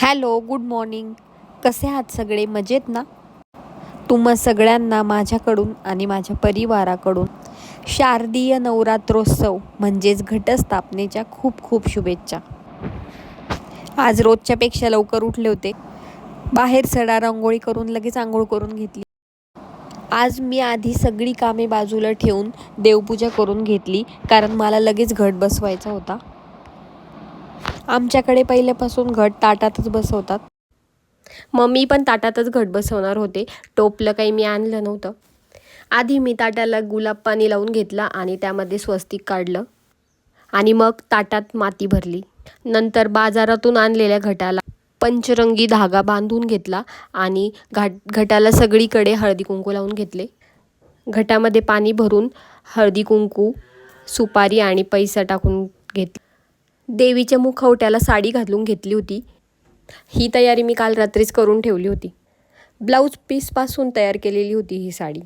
Hello good morning. कसे आहात सगळे? मजेत ना? तुम्हा सगळ्यांना माझ्याकडून आणि माझ्या परिवाराकडून शारदीय नवरात्रोत्सव म्हणजेच घटस्थापनेच्या खूप खूप शुभेच्छा. आज रोजच्यापेक्षा लवकर उठले होते. बाहेर सडा रांगोळी करून लगेच आंघोळ करून घेतली. आज मी आधी सगळी कामे बाजूला ठेवून देवपूजा करून घेतली कारण मला लगेच घट बसवायचा होता. आमच्याकडे पहिल्यापासून घट ताटातच बसवतात. मग मी पण ताटातच घट बसवणार होते. टोपलं काही मी आणलं नव्हतं. आधी मी ताटाला गुलाब पाणी लावून घेतला आणि त्यामध्ये स्वस्तिक काढलं. आणि मग ताटात माती भरली. नंतर बाजारातून आणलेल्या घटाला पंचरंगी धागा बांधून घेतला आणि घाट घटाला सगळीकडे हळदी कुंकू लावून घेतले. घटामध्ये पाणी भरून हळदी कुंकू सुपारी आणि पैसा टाकून घेतला. देवीच्या मुखवट्याला साडी घालून घेतली होती. ही तयारी मी काल रात्रीच करून ठेवली होती. ब्लाऊज पीसपासून तयार केलेली होती ही साडी.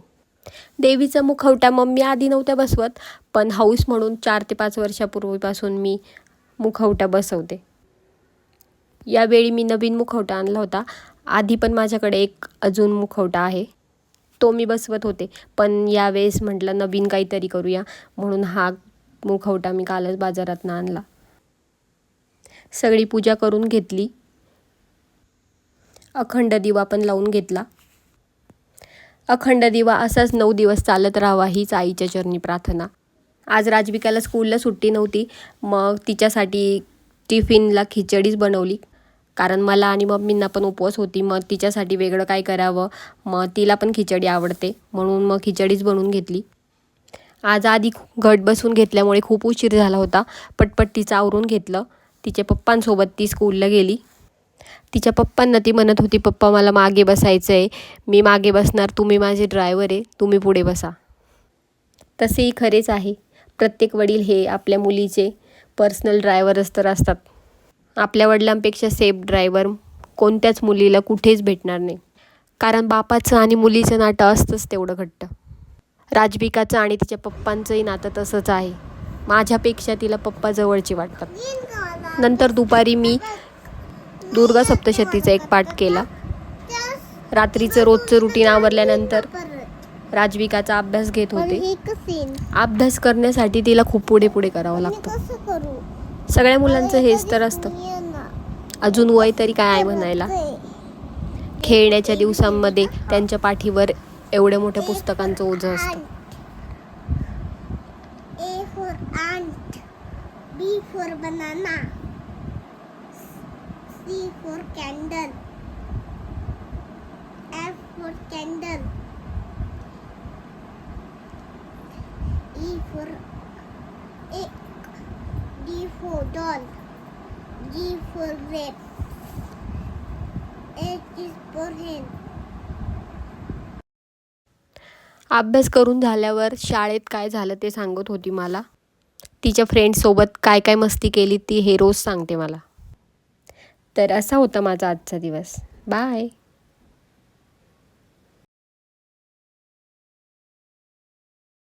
देवीचा मुखवटा मम्मी आधी नव्हत्या बसवत पण हाऊस म्हणून चार ते पाच वर्षापूर्वीपासून मी मुखवटा बसवते. यावेळी मी नवीन मुखवटा आणला होता. आधी पण माझ्याकडे एक अजून मुखवटा आहे. तो मी बसवत होते पण यावेळेस म्हटलं नवीन काहीतरी करूया म्हणून हा मुखवटा मी कालच बाजारातनं आणला. सगळी पूजा करून घेतली. अखंड दिवा पण लावून घेतला. अखंड दिवा असाच नऊ दिवस चालत राहावा हीच आईच्या चरणी प्रार्थना. आज राजविकाला स्कूलला सुट्टी नव्हती. मग तिच्यासाठी टिफिनला खिचडीच बनवली. कारण मला आणि मम्मींना पण उपवास होती. मग तिच्यासाठी वेगळं काय करावं? मग तिला पण खिचडी आवडते. म्हणून मग खिचडीच बनवून घेतली. आज आधी घट बसून घेतल्यामुळे खूप उशीर झाला होता. पटपट तिचं आवरून घेतलं. तिच्या पप्पांसोबत ती स्कूलला गेली. तिच्या पप्पांना ती म्हणत होती पप्पा मला मागे बसायचं आहे मी मागे बसणार. तुम्ही माझे ड्रायव्हर आहे. तुम्ही पुढे बसा. तसेही खरेच आहे. प्रत्येक वडील हे आपल्या मुलीचे पर्सनल ड्रायव्हरच तर असतात. आपल्या वडिलांपेक्षा सेफ ड्रायव्हर कोणत्याच मुलीला कुठेच भेटणार नाही. कारण बापाचं आणि मुलीचं नातं असतंच तेवढं घट्ट. राजबिकाचं आणि तिच्या पप्पांचंही नातं तसंच आहे. माझ्यापेक्षा तिला पप्पा जवळची वाटतात नंतर दुपारी मी दुर्गा सप्तशतीचा एक पाठ केला. रात्रीचं रोजचं रुटीन आवरल्यानंतर राजविकाचा अभ्यास घेत होते. अभ्यास करण्यासाठी तिला खूप पुढे पुढे करावं लागतं. सगळ्या मुलांचं हेच तर असतं. अजून वय तरी काय आहे म्हणायला? खेळण्याच्या दिवसांमध्ये त्यांच्या पाठीवर एवढ्या मोठ्या पुस्तकांचं ओझं असतं. A for ant. B for banana. C for candle. F for candle. E for egg. D for doll. G for grape. H is for hen. अभ्यास करून झाल्यावर शाळेत काय झालं ते सांगत होती मला तिच्या फ्रेंडसोबत काय काय मस्ती केली ती हे रोज सांगते मला तर असा होता माझा आजचा दिवस. बाय